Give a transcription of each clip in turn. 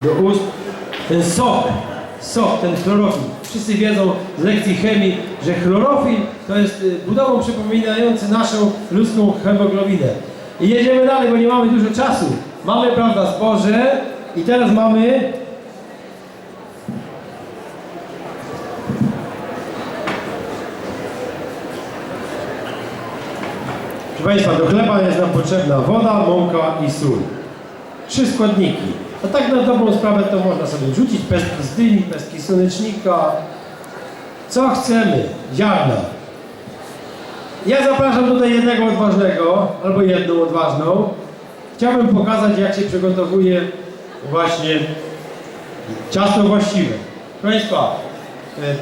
do ust ten sok, sok, ten chlorofil. Wszyscy wiedzą z lekcji chemii, że chlorofil to jest y, budową przypominający naszą ludzką hemoglobinę. I jedziemy dalej, bo nie mamy dużo czasu. Mamy, prawda, zboże i teraz mamy Proszę Państwa, do chleba jest nam potrzebna woda, mąka i sól. Trzy składniki. A tak na dobrą sprawę to można sobie rzucić pestki z dyni, pestki słonecznika. Co chcemy? Ziarna. Ja zapraszam tutaj jednego odważnego, albo jedną odważną. Chciałbym pokazać, jak się przygotowuje właśnie ciasto właściwe. Proszę Państwa,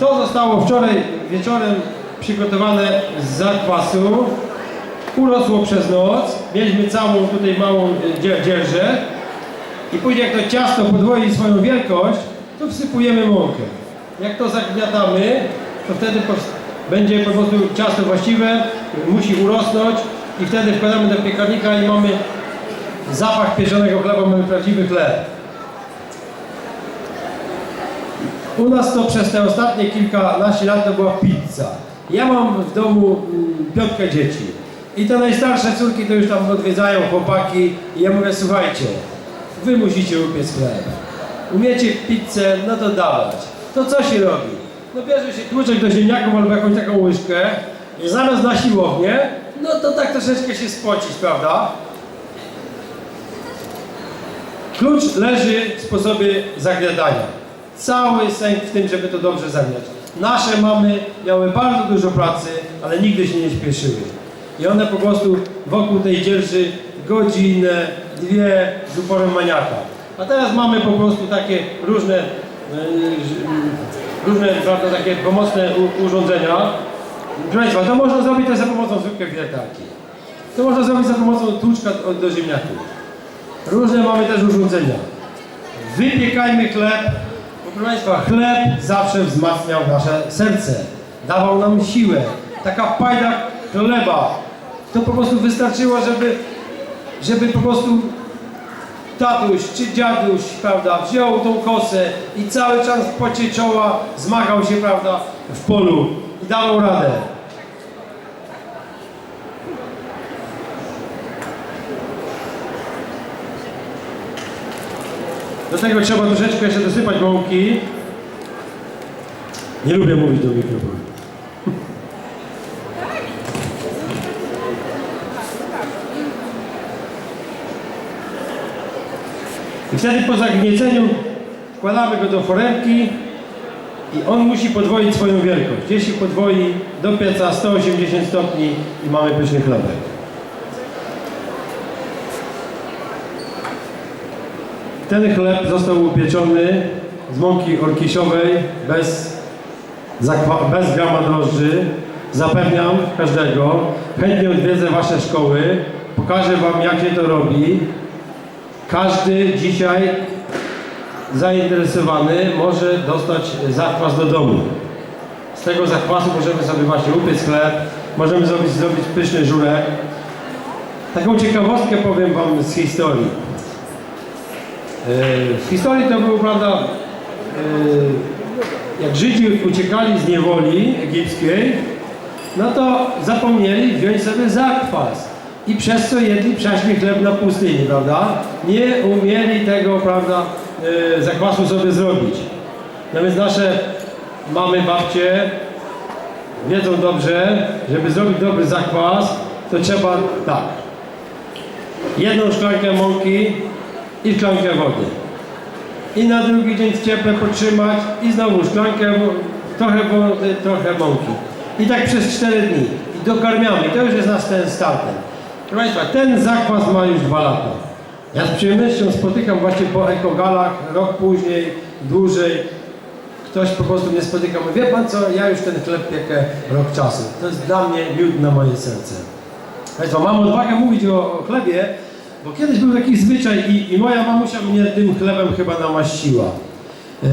to zostało wczoraj wieczorem przygotowane z zakwasu urosło przez noc, mieliśmy całą tutaj małą e, dzie- dzierżę i później jak to ciasto podwoi swoją wielkość, to wsypujemy mąkę. Jak to zagniatamy, to wtedy będzie po prostu ciasto właściwe, musi urosnąć i wtedy wkładamy do piekarnika i mamy zapach pieczonego chleba, mamy prawdziwy chleb. U nas to przez te ostatnie kilkanaście lat to była pizza. Ja mam w domu mm, piątkę dzieci. I te najstarsze córki to już tam odwiedzają chłopaki i ja mówię, słuchajcie, wy musicie upiec chleb. Umiecie pizzę, no to dawać. To co się robi? No bierze się tłuczek do ziemniaków albo jakąś taką łyżkę i zamiast na siłownię, no to tak troszeczkę się spocić, prawda? Klucz leży w sposobie zagniatania. Cały sęk w tym, żeby to dobrze zagniać. Nasze mamy miały bardzo dużo pracy, ale nigdy się nie śpieszyły. I one po prostu wokół tej dzierży godzinę, dwie z uporem maniaka. A teraz mamy po prostu takie różne, e, różne prawda, takie pomocne urządzenia. Proszę Państwa, to można zrobić też za pomocą zwykłej wiertarki. To można zrobić za pomocą tłuczka do ziemniaków. Różne mamy też urządzenia. Wypiekajmy chleb, proszę Państwa, chleb zawsze wzmacniał nasze serce, dawał nam siłę. Taka pajda chleba, to po prostu wystarczyło, żeby, żeby po prostu tatuś czy dziaduś, prawda, wziął tą kosę i cały czas w pocie czoła zmagał się, prawda, w polu i dawał radę. Do tego trzeba troszeczkę jeszcze dosypać mąki. Nie lubię mówić do mikrofonu. Wtedy po zagnieceniu wkładamy go do foremki i on musi podwoić swoją wielkość. Jeśli podwoi do pieca 180 stopni i mamy pyszny chlebek. Ten chleb został upieczony z mąki orkiszowej bez, bez grama drożdży. Zapewniam każdego. Chętnie odwiedzę Wasze szkoły. Pokażę Wam, jak się to robi. Każdy dzisiaj zainteresowany może dostać zakwas do domu. Z tego zakwasu możemy sobie właśnie upiec chleb, możemy zrobić, zrobić pyszny żurek. Taką ciekawostkę powiem Wam z historii. E, W historii to było, prawda, e, jak Żydzi uciekali z niewoli egipskiej, no to zapomnieli wziąć sobie zakwas. I przez co jedli prześli chleb na pustyni, prawda? Nie umieli tego, prawda, e, zakwasu sobie zrobić. No więc nasze mamy, babcie wiedzą dobrze, żeby zrobić dobry zakwas, to trzeba tak. Jedną szklankę mąki i szklankę wody. I na drugi dzień w cieple potrzymać i znowu szklankę, trochę wody, trochę mąki. I tak przez 4 dni. I dokarmiamy. To już jest nasz ten. Proszę Państwa, ten zakwas ma już dwa lata. Ja z przyjemnością spotykam właśnie po ekogalach, rok później, dłużej. Ktoś po prostu mnie spotyka, mówi, wie Pan co, ja już ten chleb piekę rok czasu. To jest dla mnie miód na moje serce. Państwa, mam odwagę mówić o, o chlebie, bo kiedyś był taki zwyczaj i, i moja mamusia mnie tym chlebem chyba namaściła. Yy,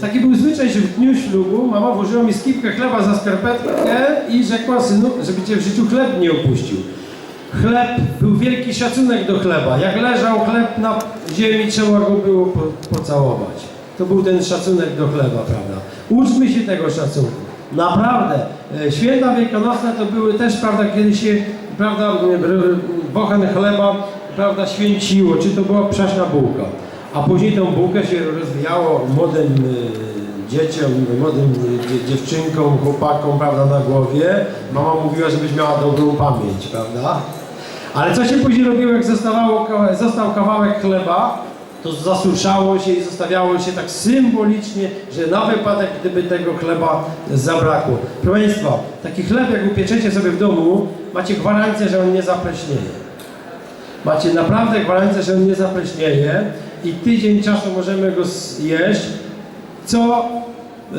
taki był zwyczaj, że w dniu ślubu mama włożyła mi skipkę chleba za skarpetkę i rzekła synu, żeby cię w życiu chleb nie opuścił. Chleb, był wielki szacunek do chleba. Jak leżał chleb na ziemi, trzeba go było po, pocałować. To był ten szacunek do chleba, prawda? Uczmy się tego szacunku. Naprawdę. E, Święta wielkanocne to były też, prawda, kiedy się, prawda, bochen chleba, prawda, święciło, czy to była przaśna bułka. A później tą bułkę się rozwijało młodym e, dzieciom, młodym dzie- dziewczynkom, chłopakom, prawda, na głowie. Mama mówiła, żebyś miała dobrą pamięć, prawda? Ale co się później robiło, jak został kawałek chleba, to zasuszało się i zostawiało się tak symbolicznie, że na wypadek, gdyby tego chleba zabrakło. Proszę Państwa, taki chleb, jak upieczecie sobie w domu, macie gwarancję, że on nie zapleśnieje. Macie naprawdę gwarancję, że on nie zapleśnieje i tydzień czasu możemy go zjeść, co e,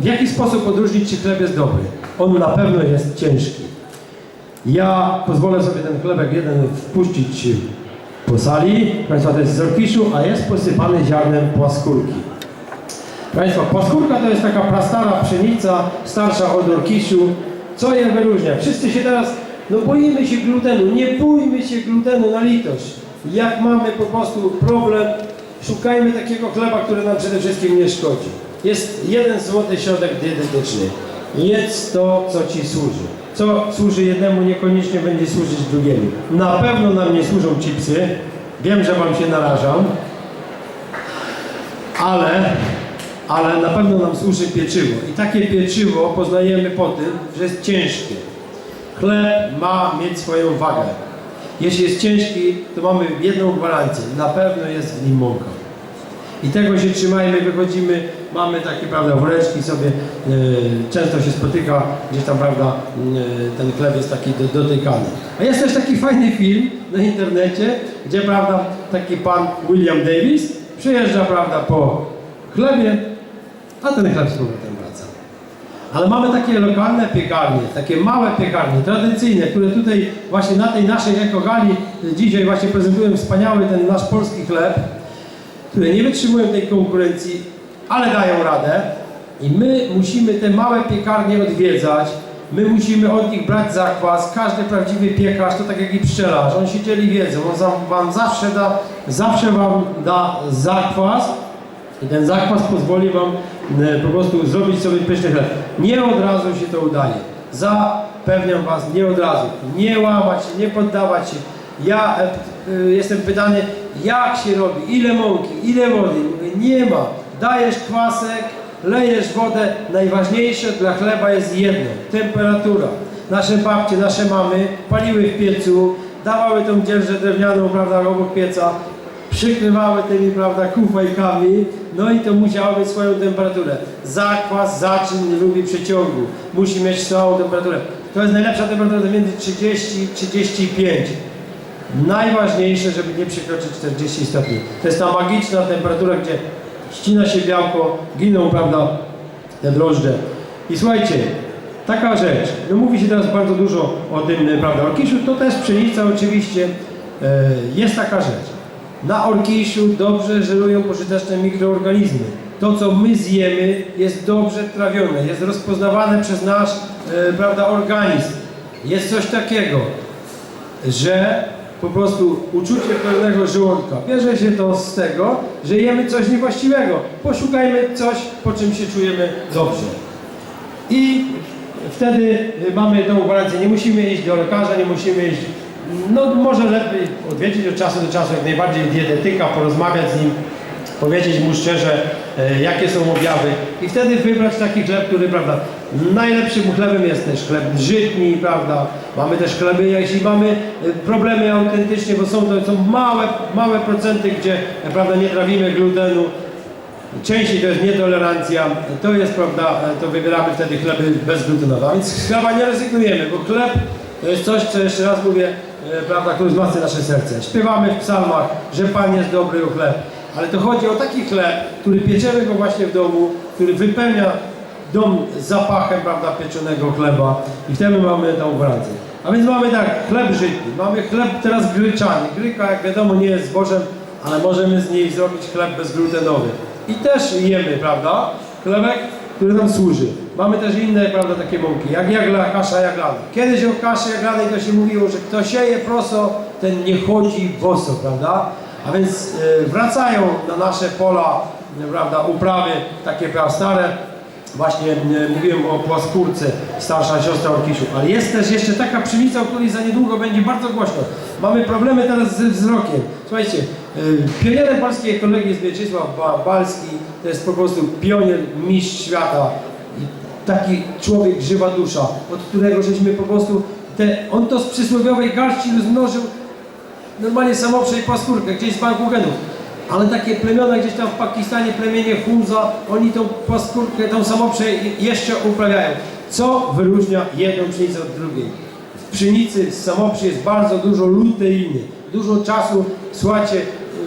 w jaki sposób odróżnić, czy chleb jest dobry. On na pewno jest ciężki. Ja pozwolę sobie ten chlebek jeden wpuścić po sali. Państwa, to jest z orkiszu, a jest posypany ziarnem płaskórki. Państwa, płaskórka to jest taka prastara pszenica, starsza od orkiszu. Co je wyróżnia? Wszyscy się teraz, no boimy się glutenu, nie bójmy się glutenu na litość. Jak mamy po prostu problem, szukajmy takiego chleba, który nam przede wszystkim nie szkodzi. Jest jeden złoty środek dietetyczny. Jedz to, co Ci służy. Co służy jednemu, niekoniecznie będzie służyć drugiemu. Na pewno nam nie służą chipsy. Wiem, że Wam się narażam ale, ale na pewno nam służy pieczywo. I takie pieczywo poznajemy po tym, że jest ciężkie. Chleb ma mieć swoją wagę. Jeśli jest ciężki, to mamy jedną gwarancję. Na pewno jest w nim mąka. I tego się trzymajmy, wychodzimy, mamy takie, prawda, woreczki sobie, e, często się spotyka, gdzieś tam, prawda, e, ten chleb jest taki do, dotykany. A jest też taki fajny film na internecie, gdzie, prawda, taki pan William Davis przyjeżdża, prawda, po chlebie, a ten chleb z. Ale mamy takie lokalne piekarnie, takie małe piekarnie, tradycyjne, które tutaj właśnie na tej naszej ekogali dzisiaj właśnie prezentują wspaniały ten nasz polski chleb, które nie wytrzymują tej konkurencji, ale dają radę. I my musimy te małe piekarnie odwiedzać, my musimy od nich brać zakwas. Każdy prawdziwy piekarz to tak jak i pszczelarz, on się dzieli wiedzą, on wam zawsze da, zawsze wam da zakwas i ten zakwas pozwoli wam po prostu zrobić sobie pyszny chleb. Nie od razu się to udaje. Zapewniam was, nie od razu. Nie łamać się, nie poddawać się. Ja e, e, jestem pytany, jak się robi, ile mąki, ile wody. Mówię, nie ma. Dajesz kwasek, lejesz wodę. Najważniejsze dla chleba jest jedno, temperatura. Nasze babcie, nasze mamy paliły w piecu, dawały tą dzierżę drewnianą, prawda, obok pieca, przykrywały tymi, prawda, kufajkami, no i to musiało mieć swoją temperaturę. Zakwas, zaczyn nie lubi przeciągu, musi mieć stałą temperaturę. To jest najlepsza temperatura między 30 i 35. Najważniejsze, żeby nie przekroczyć 40 stopni. To jest ta magiczna temperatura, gdzie ścina się białko, giną, prawda, te drożdże. I słuchajcie, taka rzecz, no mówi się teraz bardzo dużo o tym, e, prawda, orkiszu, to też pszenica oczywiście, e, jest taka rzecz. Na orkiszu dobrze żerują pożyteczne mikroorganizmy. To, co my zjemy, jest dobrze trawione, jest rozpoznawane przez nasz, e, prawda, organizm. Jest coś takiego, że po prostu uczucie pełnego żołądka bierze się to z tego, że jemy coś niewłaściwego. Poszukajmy coś, po czym się czujemy dobrze. I wtedy y, mamy tą gwarancję. Nie musimy iść do lekarza, nie musimy iść. No może lepiej odwiedzić od czasu do czasu jak najbardziej dietetyka, porozmawiać z nim, powiedzieć mu szczerze, e, jakie są objawy i wtedy wybrać taki chleb, który, prawda, najlepszym chlebem jest też chleb żytni, prawda, mamy też chleby, jeśli mamy e, problemy autentycznie, bo są to są małe, małe procenty, gdzie, e, prawda, nie trawimy glutenu, Częściej to jest nietolerancja, to jest prawda, to wybieramy wtedy chleby bezglutenowe. A więc chleba nie rezygnujemy, bo chleb to jest coś, co jeszcze raz mówię, prawda, który wzmacnia nasze serce. Śpiewamy w psalmach, że Pan jest dobry o chleb. Ale to chodzi o taki chleb, który pieczemy go właśnie w domu, który wypełnia dom zapachem, prawda, pieczonego chleba i wtedy mamy tą gwarancję. A więc mamy tak, chleb żytni, mamy chleb teraz gryczany. Gryka, jak wiadomo, nie jest zbożem, ale możemy z niej zrobić chleb bezglutenowy. I też jemy, prawda, chlebek, który nam służy. Mamy też inne, prawda, takie mąki, jak jagla, kasza jaglana. Kiedyś o kaszy jaglanej to się mówiło, że kto sieje proso, ten nie chodzi boso, prawda? A więc e, wracają na nasze pola, prawda, uprawy takie stare. Właśnie e, mówiłem o płaskórce, starsza siostra Orkiszu, ale jest też jeszcze taka pszenica, o której za niedługo będzie bardzo głośno. Mamy problemy teraz ze wzrokiem. Słuchajcie, e, pionierem polskiej ekologii jest Mieczysław Ba- Balski, to jest po prostu pionier, mistrz świata. I taki człowiek, żywa dusza, od którego żeśmy po prostu, te, on to z przysłowiowej garści rozmnożył normalnie samoprzej paskórkę, gdzieś z Bangladenów. Ale takie plemiona gdzieś tam w Pakistanie, plemienie Hunza, oni tą paskórkę, tą samoprzej jeszcze uprawiają. Co wyróżnia jedną pszenicę od drugiej? W pszenicy z samoprzy jest bardzo dużo luteiny. Dużo czasu, słuchajcie,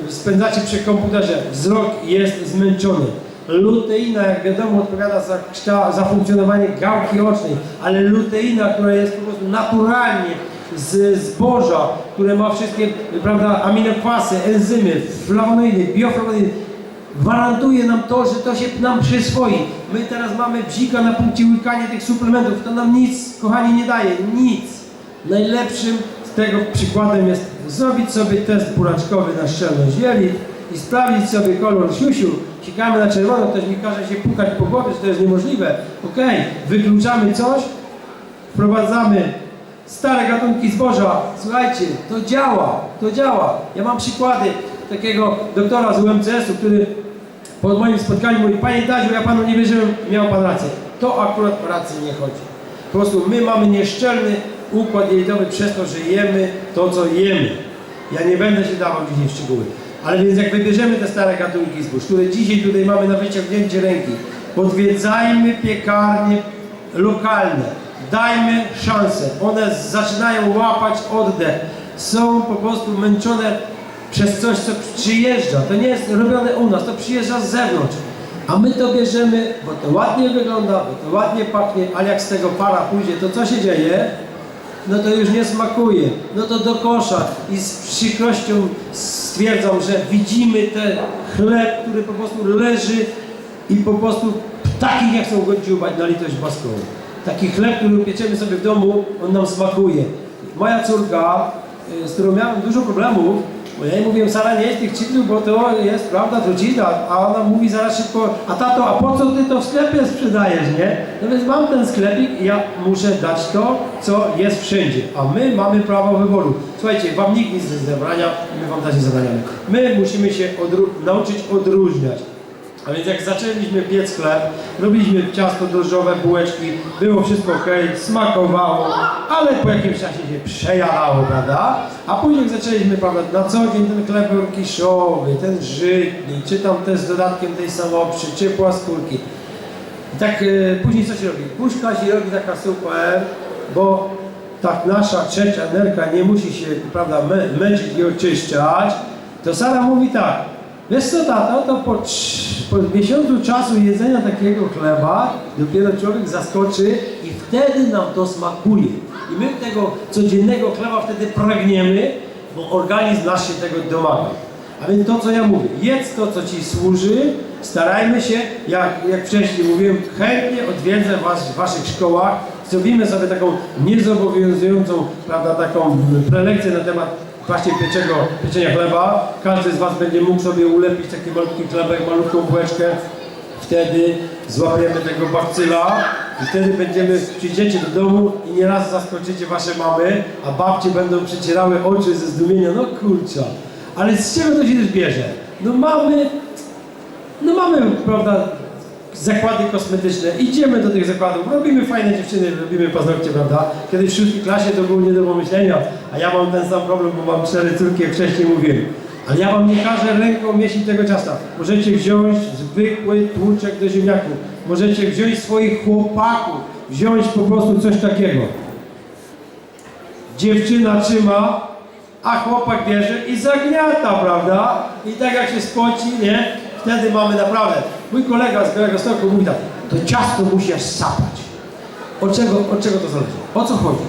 spędzacie przy komputerze. Wzrok jest zmęczony. Luteina, jak wiadomo, odpowiada za, za funkcjonowanie gałki ocznej, ale luteina, która jest po prostu naturalnie z zboża, które ma wszystkie, prawda, aminokwasy, enzymy, flawonoidy, bioflawonoidy, gwarantuje nam to, że to się nam przyswoi. My teraz mamy bzika na punkcie łykania tych suplementów, to nam nic, kochani, nie daje, nic. Najlepszym z tego przykładem jest zrobić sobie test buraczkowy na szczelność jelit i sprawdzić sobie kolor siusiu. Cikamy na czerwono, ktoś mi każe się pukać po głowie, że to jest niemożliwe. Okej, wykluczamy coś, wprowadzamy stare gatunki zboża. Słuchajcie, to działa, to działa. Ja mam przykłady takiego doktora z UMCS-u, który po moim spotkaniu mówi, Panie Dadziu, ja Panu nie wierzyłem, miał Pan rację. To akurat o rację nie chodzi. Po prostu my mamy nieszczelny układ jelitowy przez to, że jemy to, co jemy. Ja nie będę się dawał dzisiaj w szczegóły. Ale więc jak wybierzemy te stare gatunki zbóż, które dzisiaj tutaj mamy na wyciągnięcie ręki, odwiedzajmy piekarnie lokalne, dajmy szansę. One zaczynają łapać oddech. Są po prostu męczone przez coś, co przyjeżdża. To nie jest robione u nas, to przyjeżdża z zewnątrz. A my to bierzemy, bo to ładnie wygląda, bo to ładnie pachnie, ale jak z tego para pójdzie, to co się dzieje? No to już nie smakuje. No to do kosza. I z przykrością stwierdzam, że widzimy ten chleb, który po prostu leży i po prostu ptaki nie chcą go dziubać na litość boską. Taki chleb, który upieczemy sobie w domu, on nam smakuje. Moja córka, y, z którą miałem dużo problemów, bo ja jej mówiłem, Sara, nie jest tych chipsów, bo to jest, prawda, trucizna. A ona mówi zaraz szybko, a tato, a po co ty to w sklepie sprzedajesz, nie? No więc mam ten sklepik i ja muszę dać to, co jest wszędzie. A my mamy prawo wyboru. Słuchajcie, wam nikt nic nie zabrania, my wam też nie zabraniamy. My musimy się odró- nauczyć odróżniać. A więc jak zaczęliśmy piec chleb, robiliśmy ciasto drożdżowe, bułeczki, było wszystko ok, smakowało, ale po jakimś czasie się przejadało, prawda? A później jak zaczęliśmy, prawda, na co dzień ten chleb kiszowy, ten żytni, czy tam te z dodatkiem tej samoprzy, czy płaskórki. I tak e, później co się robi? Puszka się robi taka super, bo tak nasza trzecia nerka nie musi się, prawda, mę, męczyć i oczyszczać, to Sara mówi tak, wiesz co tato, to po, po miesiącu czasu jedzenia takiego chleba dopiero człowiek zaskoczy i wtedy nam to smakuje. I my tego codziennego chleba wtedy pragniemy, bo organizm nasz się tego domaga. A więc to, co ja mówię, jedz to, co Ci służy, starajmy się, jak, jak wcześniej mówiłem, chętnie odwiedzę Was w Waszych szkołach, zrobimy sobie taką niezobowiązującą, prawda, taką prelekcję na temat właśnie pieczego, pieczenia chleba. Każdy z Was będzie mógł sobie ulepić taki malutki chlebek, malutką bułeczkę. Wtedy złapiemy tego bakcyla i wtedy będziemy, przyjdziecie do domu i nieraz zaskoczycie Wasze mamy, a babcie będą przecierały oczy ze zdumienia, no kurczę. Ale z czego to się też bierze? No mamy, no mamy, prawda, zakłady kosmetyczne, idziemy do tych zakładów, robimy fajne dziewczyny, robimy paznokcie, prawda? Kiedyś w szóstej klasie to było nie do pomyślenia, a ja mam ten sam problem, bo mam cztery córki, jak wcześniej mówiłem. Ale ja wam nie każę ręką mieścić tego ciasta. Możecie wziąć zwykły tłuczek do ziemniaków. Możecie wziąć swoich chłopaków, wziąć po prostu coś takiego. Dziewczyna trzyma, a chłopak bierze i zagniata, prawda? I tak jak się spoci, nie? Wtedy mamy naprawdę. Mój kolega z Białego Stoku mówi tak, to ciasto musi aż sapać. Od czego, od czego to zależy? O co chodzi?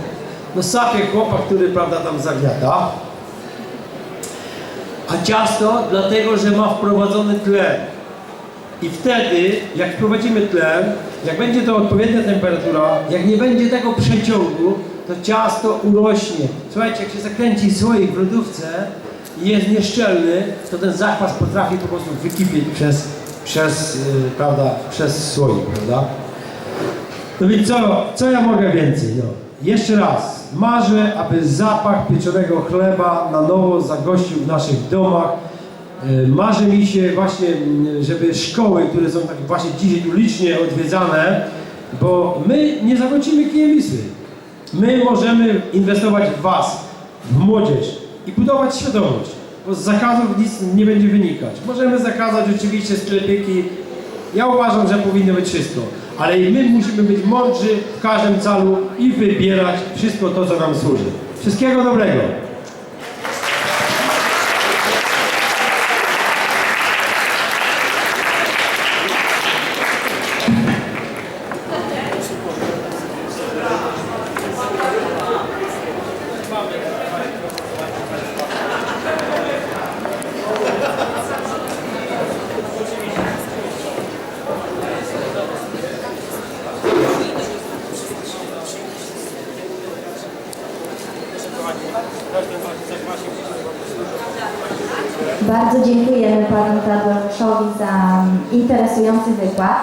No sapie chłopak, który, prawda, tam zagniata, a ciasto dlatego, że ma wprowadzony tlen. I wtedy, jak wprowadzimy tlen, jak będzie to odpowiednia temperatura, jak nie będzie tego przeciągu, to ciasto urośnie. Słuchajcie, jak się zakręci słoik w lodówce jest nieszczelny, to ten zakwas potrafi po prostu wykipieć przez, przez, yy, prawda, przez słoik, prawda? No więc co, co ja mogę więcej? No, jeszcze raz, marzę, aby zapach pieczonego chleba na nowo zagościł w naszych domach. Marzy mi się właśnie, m, żeby szkoły, które są tak właśnie dzisiaj ulicznie odwiedzane, bo my nie zawrócimy kijem Wisły. My możemy inwestować w Was, w młodzież i budować świadomość, bo z zakazów nic nie będzie wynikać. Możemy zakazać oczywiście sklepiki, ja uważam, że powinno być wszystko, ale i my musimy być mądrzy w każdym celu i wybierać wszystko to, co nam służy. Wszystkiego dobrego! Bardzo dziękujemy Panu Tadeuszowi za interesujący wykład.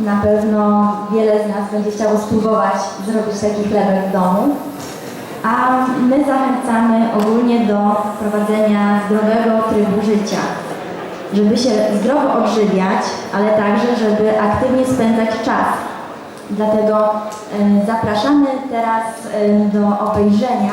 Na pewno wiele z nas będzie chciało spróbować zrobić taki chlebek w domu. A my zachęcamy ogólnie do prowadzenia zdrowego trybu życia. Żeby się zdrowo odżywiać, ale także, żeby aktywnie spędzać czas. Dlatego e, zapraszamy teraz e, do obejrzenia